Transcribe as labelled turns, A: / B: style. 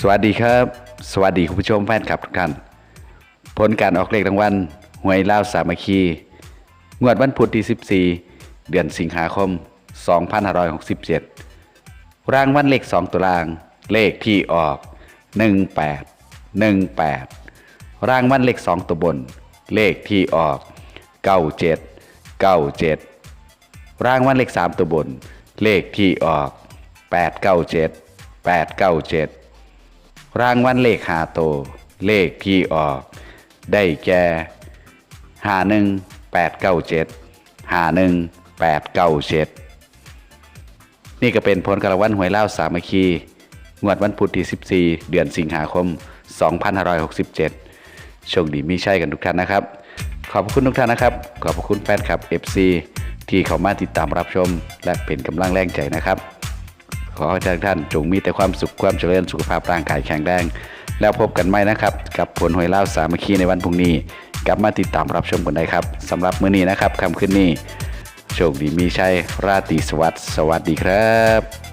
A: สวัสดีครับ สวัสดีคุณผู้ชมแฟนคลับทุกท่าน ผลการออกเลขรางวัลหวยเล่าวสามัคคี งวดวันพุธที่ 14 เดือนสิงหาคม 2567 รางวัลเลข 2 ตัวราง เลขที่ออก 18 18 รางวัลเลข 2 ตัวบน เลขที่ออก 97 97 รางวัลเลข 3 ตัวบน เลขที่ออก 897 897 รางวัลเลขหาโต เลขที่ออก ได้แก่หาหนึ่งแปดเก้าเจ็ดหาหนึ่งแปดเก้าเจ็ดนี่ก็เป็นผลการวัลหวยเล่าวสามัคคี งวดวันพุธที่ 14 เดือนสิงหาคม 2567 โชคดีมีใช่กันทุกท่านนะครับ ขอบคุณทุกท่านนะครับ ขอบคุณแฟนคลับ FC ที่เข้ามาติดตามรับชม และเป็นกำลังแรงใจนะครับ ขอให้ทุกท่านจงมีแต่ความสุขความเจริญสุขภาพร่างกายแข็งแรงแล้วพบกันใหม่นะครับ กับผลหวยเล่าสามัคคีในวันพรุ่งนี้ กลับมาติดตามรับชมกันได้ครับสำหรับมื้อนี้นะครับคำขึ้นนี้ โชคดีมีชัยราตรีสวัสดิ์สวัสดีครับ